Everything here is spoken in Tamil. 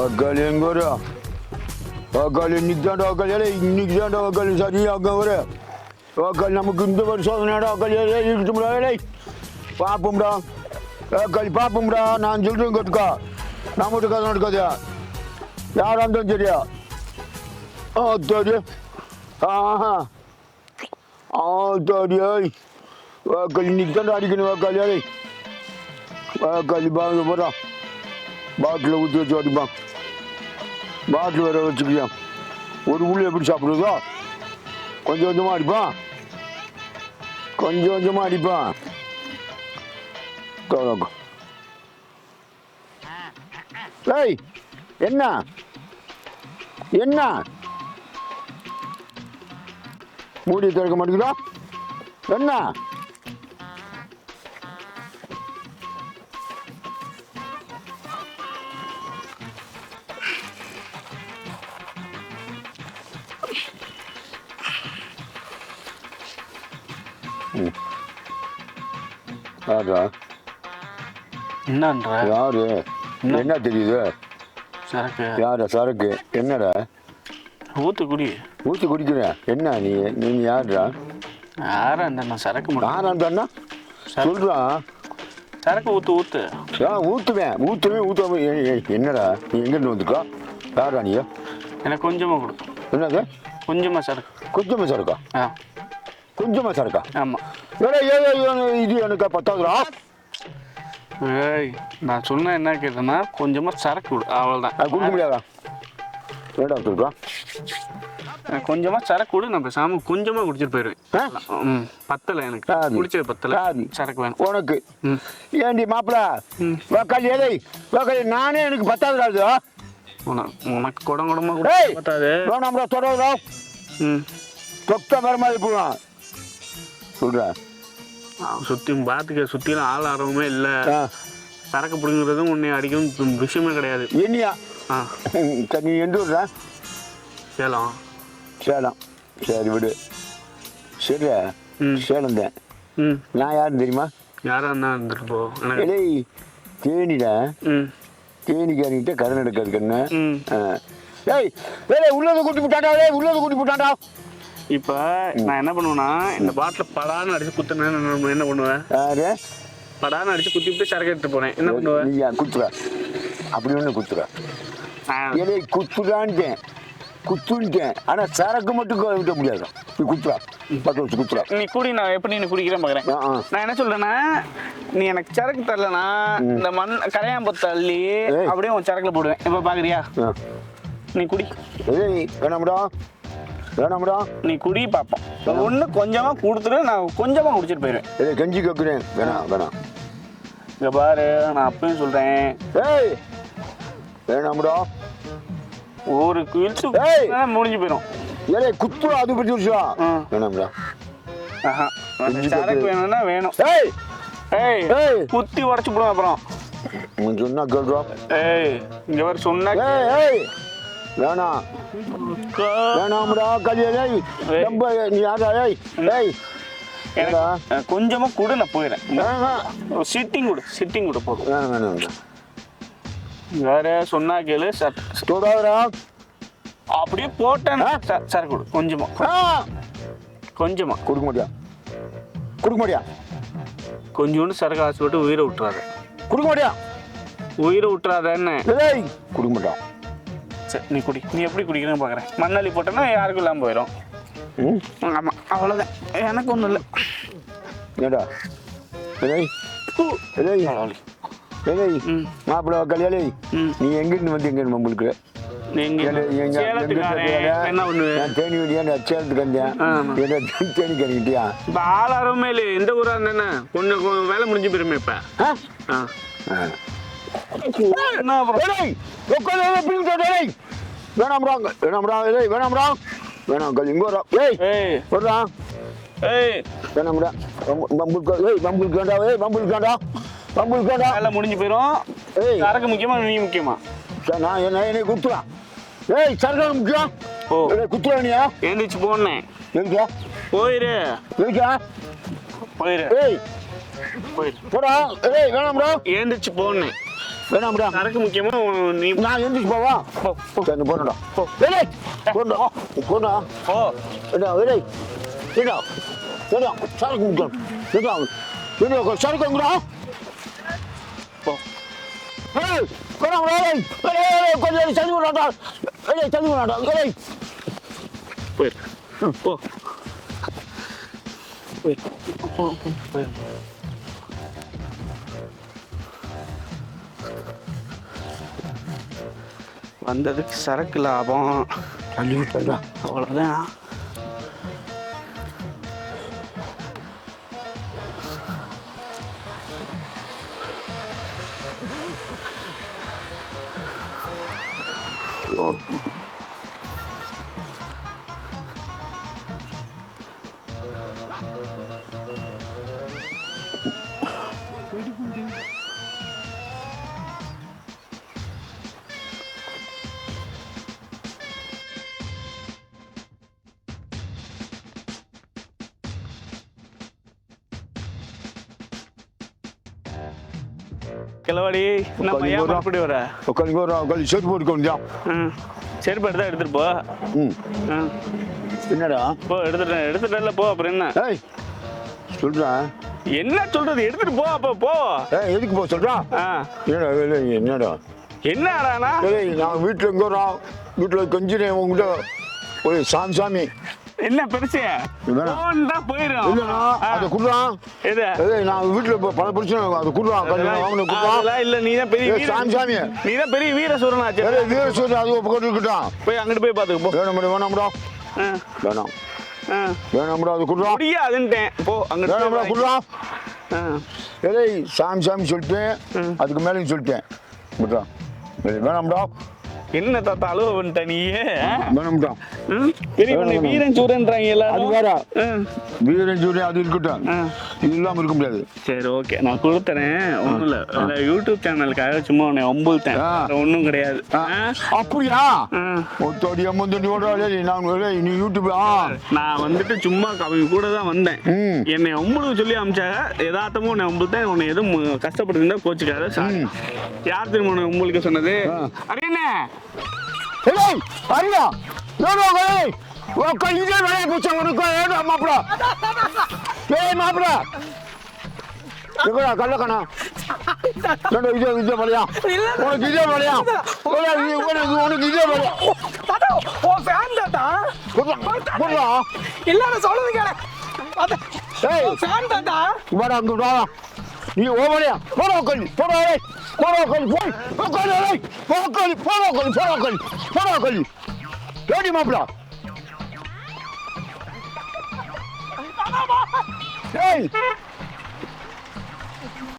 Ogalin gore. Ogalin nikden de ogalere, nikden de ogalin sadi yagan gore. Ogalin ama günde var sonra da ogalere, yıktım da öyle. Papım da. Ogal papım da, nan çıldırın kutka. Namutu kazanır kadya. Yaramdan geliyor. Ah dedi. Aha. Ah dedi. Ogalin nikden de adikin ogalere. Ogalin bana bana. Bak lavucu çocuğum bak. பாட்டில் வேற வச்சுக்கியா ஒரு உள்ள எப்படி சாப்பிடுதோ கொஞ்சம் கொஞ்சமாக அடிப்பான். கொஞ்சம் கொஞ்சமாக அடிப்பான். ஏய் என்ன? என்ன? மூடி திறக்க மாட்டேங்குதா? என்ன? யாரா என்னன்ற? யாரு? என்ன? தெரியுது? சரக்கு. யாரா சரக்கு? என்னடா? ஊத்து குடி ஊற்றி குடிக்கிறேன் என்ன நீ? நீ யாருடா? யாரா நான் சரக்கு மட்டும். யாராண்டான்னா சொல்றான் சரக்கு ஊத்து ஊத்து. ஆ ஊற்றுவேன் ஊற்றுவேன் ஊற்றாம என்னடா? நீ எங்கேருந்து வந்துக்கா யாரா நீ? எனக்கு கொஞ்சமா கொடு. என்னது? கொஞ்சமா சரக்கு. கொஞ்சமாக சரக்கா? ஆ. கொஞ்சமாக சரக்கா ஆமா. வேற ஏ இது எனக்கு பத்தாதுடா. ஏய் நான் சொன்ன என்ன கேட்டேன்னா கொஞ்சமா சரக்கு கொடு அவ்வளோதான் கொடுக்க முடியாதா? ஏடா சொல்கிறான் எனக்கு கொஞ்சமா சரக்கு கொடு நான் பேசாம கொஞ்சமா குடிச்சிட்டு போயிடுவேன் ம் பத்தல எனக்கு. குடிச்சது பத்தல. சாரி. சரக்கு வேணும். உனக்கு. ஏண்டி மாப்பிள. வக்காளி ஏதை வக்காளி நானே எனக்கு பத்தாதுடா அது உனக்கு குடம் குடமா ஏய் குடி பத்தாது. வேணாம்டா தொடர்றா ம். தொக்க வர மாதிரி போவான் சொல்கிறேன் சுற்றி பார்த்துக்க சுற்றிலும் ஆள் ஆர்வமே இல்லை. சரக்கு பிடிங்கிறதும் உன்னை அடிக்கும் விஷயமே கிடையாது. என்னையா? ஆ. சரி நீ எந்த ஊர்றா சேலம். சேலம். சரி விடு. சரி. ம். சேலம் தான் ம். நான் யாருன்னு தெரியுமா? யாராக இருந்தா இருந்துட்டு போ. எனக்கு ஏய் தேனிடா. ம். தேனிக்காரிக்கிட்ட கடன் எடுக்கிறது கண்ணு ம். ஏய் ஏய் உள்ளதை கூட்டி போட்டாடா ஏய் உள்ளதை கூட்டி போட்டாடா. இப்போ நான் என்ன பண்ணுவேன்னா இந்த பாட்டில் படான்னு அடிச்சு குத்துனேன் நான் என்ன பண்ணுவேன்? யாரு? படான்னு அடிச்சு குத்தி விட்டு சரக்கு எடுத்துட்டு போனேன். என்ன பண்ணுவேன்? நீ குத்துற அப்படி ஒன்று குத்துற ஏலே குத்துடான்ட்டேன். குத்துன்ட்டேன். ஆனால் சரக்கு மட்டும் விட முடியாது. நீ குத்துறா பத்து வச்சு குத்துறா நீ குடி நான் எப்படி நீ குடிக்கிறேன் பார்க்குறேன் நான் என்ன சொல்றேன்னா நீ எனக்கு சரக்கு தரலனா இந்த மண் கரையாம்பு தள்ளி ஏய். அப்படியே உன் சரக்குல போடுவேன். இப்போ பார்க்குறியா. நீ குடி. ஏய் வேணாம்டா. வேணாம்டா. நீ குடி பார்ப்போம் ஒன்று கொஞ்சமாக கொடுத்துட்டு நான் கொஞ்சமாக குடிச்சிட்டு போயிடுவேன் ஏய் கஞ்சி கேட்குறேன் வேணாம் வேணாம் இங்கே பாரு நான் அப்பயும் சொல்கிறேன் ஏய் வேணாம்டா. ஒரு ஏய். முடிஞ்சு போயிடும் ஏலே குத்துறா அது விஷயம் ஆ. வேணாம்டா. சரக்கு. வேணும்னா வேணும். ஏய். ஏய் ஏய். குத்தி உடச்சு போடுவேன் அப்புறம். சொன்னா கேள்றா ஏய் இங்கே வர சொன்னா ஏய் ஏய். வேணாம் வேணாம்டா ஏய். ரொம்ப நீ யாரா ஏய் ஏய். கொஞ்சமாக கொடு நான் போயிடுறேன் சிட்டிங் கொடு சிட்டிங் கொடு போதும். வேற சொன்னா கேளு சட் தொடாதடா அப்படியே போட்டேன்னா ச- சரக்கு கொடு கொஞ்சமா. ஆ. கொஞ்சமா. கொடுக்க மாட்டியா? கொடுக்க மாட்டியா? கொஞ்சோண்டு சரக்கு ஆசைப்பட்டு உயிரை விட்டுறாத. கொடுக்க மாட்டியா? உயிரை விட்டுறாதன்னு. ஏய். கொடுக்க மாட்டான் சரி நீ குடி. நீ எப்படி குடிக்கிறேன்னு பார்க்குறேன் மண்ணள்ளி போட்டேன்னா யாருக்கும் இல்லாமல் போயிடும் ஆமாம் அவ்வளோதான் எனக்கு ஒன்றும் இல்லை. ஏடா மாப்பிள்ள கல்யாணி நீ எங்கிருந்து வந்து எங்க ஒன்று நான் தேனி கறிக்கிட்டியா இப்போ ஆள் இல்லை எந்த ஊராக இருந்தேன்னா கொ- வேலை முடிஞ்சு போயிருமே இப்போ. ஆ. வேணாம்டா வேணாம்டா ஏய் வேணாம்டா வேணாம் இங்க வரா ஏய் வரா ஏய் வேணாம்டா பம்புக்கு ஏய் பம்புக்கு வேண்டா ஏய் பம்புக்கு வேண்டா பம்புக்கு வேண்டா வேலை முடிஞ்சு போயிடும் ஏய் சரக்கு முக்கியமா நீ முக்கியமா? நான் என்ன என்னை குத்துறா? ஏய் சரக்கு முக்கியம்? ஓ. குத்துறா நீயா எழுந்திரிச்சு போனேன் எதுக்கா போயிரு. எதுக்கா போயிரு. ஏய். போயிரு. போடா. ஏய் வேணாம்டா. எழுந்திரிச்சு போனேன் வேணாம்டா சரக்கு முக்கியமா உன் நீ நான் எந்திரிச்சு போவா போ, போ. சரி போடா வேலை போடா போடா போ ஏடா வேலை ஏடா ஏடா சரக்கு முக்கியம் ஏடா ஏடா சரக்கு எங்கடா போ ஏய் வேணாம் ஏய் ஏய் கொஞ்சம் தள்ளி விடாடா ஏய் தள்ளி விடாடா ஏய் போயிரு போ போயிரு போ, வந்ததுக்கு சரக்கு லாபம். தள்ளி விட்டாடா அவ்வளோதான் கிளவாடி அப்படி வர? உட்காந்து ஒரு உட்காந்து செருப்பு போட்டு கொஞ்சம் ம் செருப்பு எடுத்தா எடுத்துட்டு போ. ம். ஆ. என்னடா? போ எடுத்துட்டேன் எடுத்துட்டல போ அப்புறம் என்ன? ஏய் சொல்றேன் என்ன சொல்றது? எடுத்துட்டு போ அப்ப போ. ஏய் எதுக்கு போக சொல்றான் ஆ. என்னடா வேலை என்னடா? என்னடானா ஏய் நான் வீட்டில் வரோம் வீட்டில் கொஞ்சம் உங்ககிட்ட ஒரு சாமி சாமி. என்ன பெருசு வேணாம். போன் தான் ஆ. அதை குடுறான் எது? நான் வீட்டில் பல பிரச்சனை. அதை குடுறான் வாங்கின குடுறான் இல்ல நீ தான் பெரிய சாமி சாமி நீ தான் பெரிய வீர சூரனாச்சு ஏய் வீர சூரிய அது பக்கம் இருக்கட்டும் போய் அங்கிட்டு போய் பாத்துக்க போ. வேணாம் ஆ, வேணாம். ஆ. வேணாம்டா அது குடுறான் முடியாதுன்ட்டேன். போ போய் வேணாம்டா குடுறான். ஏய் சாமி சாமி சொல்லிட்டேன். அதுக்கு மேலேயும் சொல்லிட்டேன். வேணாம்டா. என்ன தாத்தா அழுவ வந்துட்ட நீயே? பெரிய வீரன் சூரன்றாங்க அது எல்லாரும். வீரன் சூரியன் அது இருக்கட்டும். இது இல்லாமல் இருக்க முடியாது. சரி ஓகே நான் கொடுத்துறேன் ஒன்றும் இல்லை. யூடியூப் சேனலுக்காக சும்மா உன்னை ஒம்புல்த்தேன் ஆ. ஒன்றும் கிடையாது? அப்படியா. ஒத்தோடி அம்மந்தோடி நான் டேய், நீ யூடியூப் நான் வந்துட்டு சும்மா அவங்க கூட தான் வந்தேன். என்னை ஒம்பளுக்கு சொல்லி அமிச்சாங்க. யதார்த்தமும் உன்னை ஒம்புத்தேன் உன்னை எதுவும் கஷ்டப்படுத்திருந்தா கோச்சுக்காத. யார் திரும்ப ஒம்பளுக்கு சொன்னது. அரியண்ணே. அரியா. உனக்கு ஏடா மாப்ள ஏய் மாப்ள எங்கடா கள்ளக்கணா ஏடா இதே இதே வலையா உனக்கு ஏடா இது உனக்கு உனக்கு வலையா தாத்தா உன் ஃபேன் தாத்தா குடுறா இல்ல சொல்லுது கேளு. ஏய். ஃபேன் தாத்தா வாடா அங்க வா. நீ ஓவலையா போடா கல்லி போடா போடா கல்லி போய். ஏய். போடா கல்லி போடா கல்லி போடா கல்லி போடா கல்லி ஏடி மாப்ள ஏய்